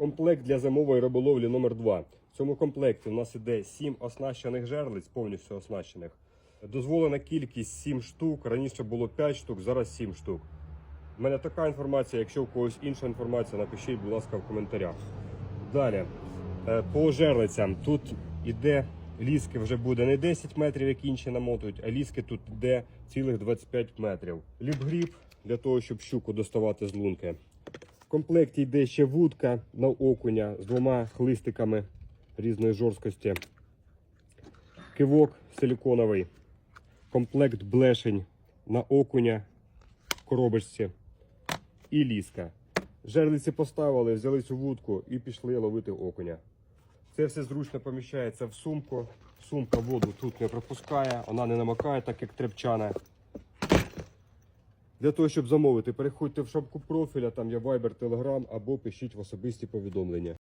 Комплект для зимової риболовлі номер 2 В цьому комплекті у нас іде 7 оснащених жерлиць, повністю оснащених. Дозволена кількість 7 штук. Раніше було 5 штук, зараз 7 штук. У мене така інформація. Якщо у когось інша інформація, напишіть, будь ласка, в коментарях. Далі. Е, По жерлицям. Тут іде ліски вже буде не 10 метрів, як інші намотують, а ліски тут іде цілих 25 метрів. Ліпгріб для того, щоб щуку доставати з лунки. Комплекті йде ще вудка на окуня з двома хлистиками різної жорсткості. Кивок силіконовий. Комплект блешень на окуня в коробочці і ліска. Жерлиці поставили, взяли цю вудку і пішли ловити окуня. Це все зручно поміщається в сумку. Сумка воду тут не пропускає, вона не намокає, так як трепчана. Для того, щоб замовити, переходьте в шапку профіля, там є Viber, Telegram або пишіть в особисті повідомлення.